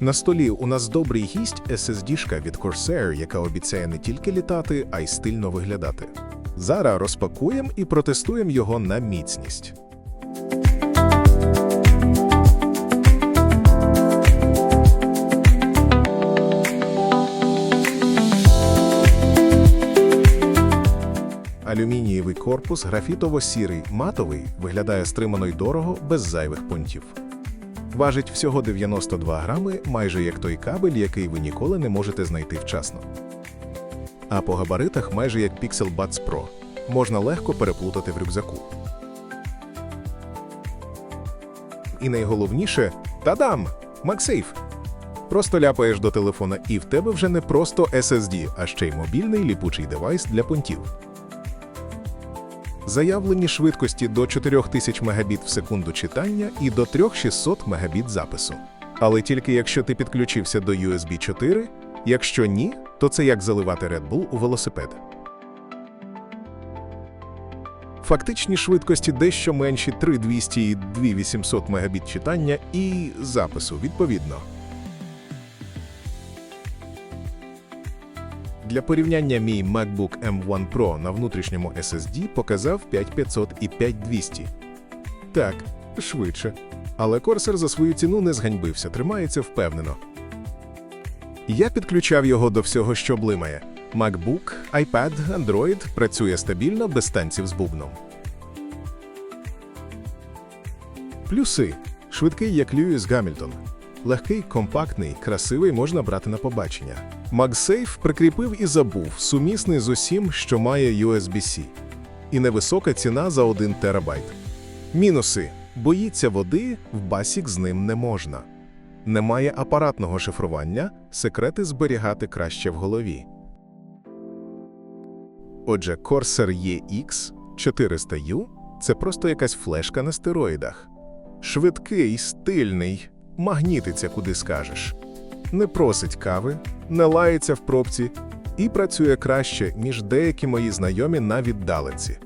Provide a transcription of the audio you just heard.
На столі у нас добрий гість SSD-шка від Corsair, яка обіцяє не тільки літати, а й стильно виглядати. Зараз розпакуємо і протестуємо його на міцність. Алюмінієвий корпус, графітово-сірий, матовий, виглядає стримано й дорого, без зайвих пунктів. Важить всього 92 грами, майже як той кабель, який ви ніколи не можете знайти вчасно. А по габаритах майже як Pixel Buds Pro. Можна легко переплутати в рюкзаку. І найголовніше тадам! MagSafe! Просто ляпаєш до телефона, і в тебе вже не просто SSD, а ще й мобільний ліпучий девайс для понтів. Заявлені швидкості до 4000 Мбіт в секунду читання і до 3600 Мбіт запису. Але тільки якщо ти підключився до USB 4, якщо ні, то це як заливати Red Bull у велосипед. Фактичні швидкості дещо менші 3200 і 2800 Мбіт читання і запису відповідно. Для порівняння мій MacBook M1 Pro на внутрішньому SSD показав 5500 і 5200. Так, швидше. Але Corsair за свою ціну не зганьбився, тримається впевнено. Я підключав його до всього, що блимає. MacBook, iPad, Android працює стабільно без танців з бубном. Плюси. Швидкий, як Льюіс Гамільтон. Легкий, компактний, красивий можна брати на побачення. MagSafe прикріпив і забув, сумісний з усім, що має USB-C. І невисока ціна за 1 терабайт. Мінуси. Боїться води, в басік з ним не можна. Немає апаратного шифрування, секрети зберігати краще в голові. Отже, Corsair EX 400U – це просто якась флешка на стероїдах. Швидкий, стильний, магнітиться куди скажеш. Не просить кави, не лається в пробці і працює краще, ніж деякі мої знайомі на віддаленці.